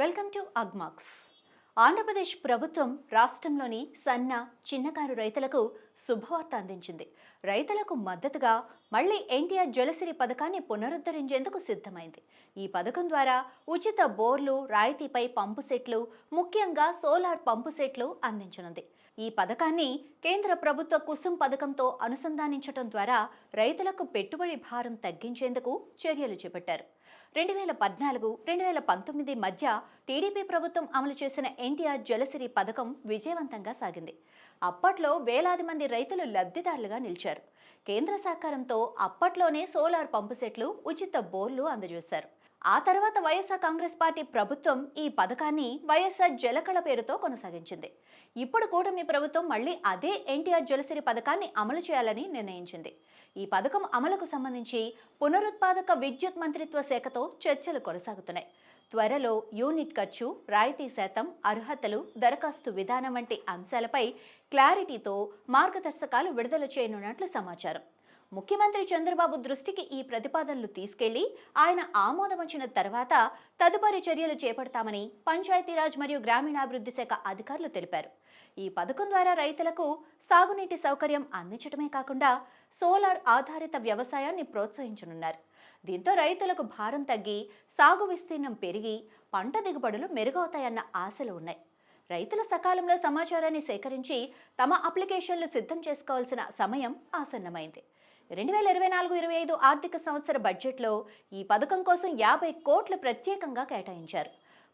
Welcome to Agmax. Andhra Pradesh ప్రభుత్వం రాష్ట్రంలోని సన్న చిన్నకారు రైతులకు శుభవార్త అందించింది. రైతులకు మద్దతుగా మళ్ళీ ఎన్టీఆర్ జలసిరి పథకాన్ని పునరుద్ధరించేందుకు సిద్ధమైంది. ఈ పథకం ద్వారా ఉచిత బోర్లు రాయితీపై పంపు సెట్లు ముఖ్యంగా సోలార్ పంపు సెట్లు అందించనుంది. ఈ పథకాన్ని కేంద్ర ప్రభుత్వ కుసుమ్ పథకంతో అనుసంధానించడం ద్వారా రైతులకు పెట్టుబడి భారం తగ్గించేందుకు చర్యలు చేపట్టారు. రెండు వేల పద్నాలుగు రెండు వేల పంతొమ్మిది మధ్య టీడీపీ ప్రభుత్వం అమలు చేసిన ఎన్టీఆర్ జలసిరి పథకం విజయవంతంగా సాగింది. అప్పట్లో వేలాది మంది రైతులు లబ్ధిదారులుగా నిలిచారు. కేంద్ర సహకారంతో అప్పట్లోనే సోలార్ పంపు సెట్లు ఉచిత బోర్లు అందజేశారు. ఆ తర్వాత వైఎస్ఆర్ కాంగ్రెస్ పార్టీ ప్రభుత్వం ఈ పథకాన్ని వైఎస్ఆర్ జలకళ పేరుతో కొనసాగించింది. ఇప్పుడు కూటమి ప్రభుత్వం మళ్ళీ అదే ఎన్టీఆర్ జలసిరి పథకాన్ని అమలు చేయాలని నిర్ణయించింది. ఈ పథకం అమలుకు సంబంధించి పునరుత్పాదక విద్యుత్ మంత్రిత్వ శాఖతో చర్చలు కొనసాగుతున్నాయి. త్వరలో యూనిట్ ఖర్చు రాయితీ శాతం అర్హతలు దరఖాస్తు విధానం వంటి అంశాలపై క్లారిటీతో మార్గదర్శకాలు విడుదల చేయనున్నట్లు సమాచారం. ముఖ్యమంత్రి చంద్రబాబు దృష్టికి ఈ ప్రతిపాదనలు తీసుకెళ్ళి ఆయన ఆమోదమొచ్చిన తర్వాత తదుపరి చర్యలు చేపడతామని పంచాయతీరాజ్ మరియు గ్రామీణాభివృద్ధి శాఖ అధికారులు తెలిపారు. ఈ పథకం ద్వారా రైతులకు సాగునీటి సౌకర్యం అందించడమే కాకుండా సోలార్ ఆధారిత వ్యవసాయాన్ని ప్రోత్సహించనున్నారు. దీంతో రైతులకు భారం తగ్గి సాగు విస్తీర్ణం పెరిగి పంట దిగుబడులు మెరుగవుతాయన్న ఆశలు ఉన్నాయి. రైతుల సకాలంలో సమాచారాన్ని సేకరించి తమ అప్లికేషన్లు సిద్ధం చేసుకోవాల్సిన సమయం ఆసన్నమైంది. రెండు వేల ఇరవై నాలుగు ఇరవై ఐదు ఆర్థిక సంవత్సర బడ్జెట్లో ఈ పథకం కోసం యాభై కోట్లు ప్రత్యేకంగా కేటాయించారు.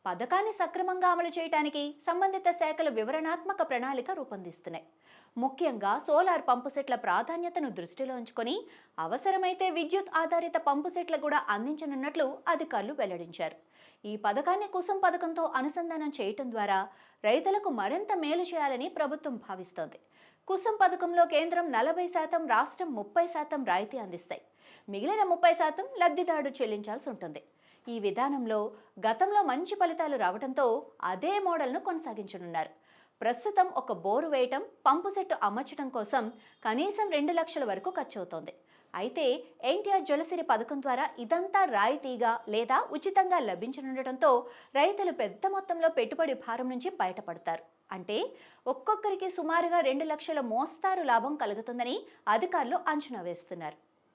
పథకాన్ని సక్రమంగా అమలు చేయడానికి సంబంధిత శాఖలు వివరణాత్మక ప్రణాళిక రూపొందిస్తున్నాయి. ముఖ్యంగా సోలార్ పంపు సెట్ల ప్రాధాన్యతను దృష్టిలో ఉంచుకొని అవసరమైతే విద్యుత్ ఆధారిత పంపు సెట్లు కూడా అందించనున్నట్లు అధికారులు వెల్లడించారు. ఈ పథకాన్ని కుసుం పథకంతో అనుసంధానం చేయటం ద్వారా రైతులకు మరింత మేలు చేయాలని ప్రభుత్వం భావిస్తోంది. కుసుం పథకంలో కేంద్రం నలభై శాతం రాష్ట్రం ముప్పై శాతం రాయితీ అందిస్తాయి. మిగిలిన ముప్పై శాతం లబ్ధిదారుడు చెల్లించాల్సి ఉంటుంది. ఈ విధానంలో గతంలో మంచి ఫలితాలు రావడంతో అదే మోడల్ను కొనసాగించనున్నారు. ప్రస్తుతం ఒక బోరు వేయటం పంపు సెట్టు అమర్చడం కోసం కనీసం రెండు లక్షల వరకు ఖర్చు అవుతోంది అయితే ఎన్టీఆర్ జలసిరి పథకం ద్వారా ఇదంతా రాయితీగా లేదా ఉచితంగా లభించనుండటంతో రైతులు పెద్ద మొత్తంలో పెట్టుబడి భారం నుంచి బయటపడతారు. అంటే ఒక్కొక్కరికి సుమారుగా రెండు లక్షల మోస్తారు లాభం కలుగుతుందని అధికారులు అంచనా వేస్తున్నారు.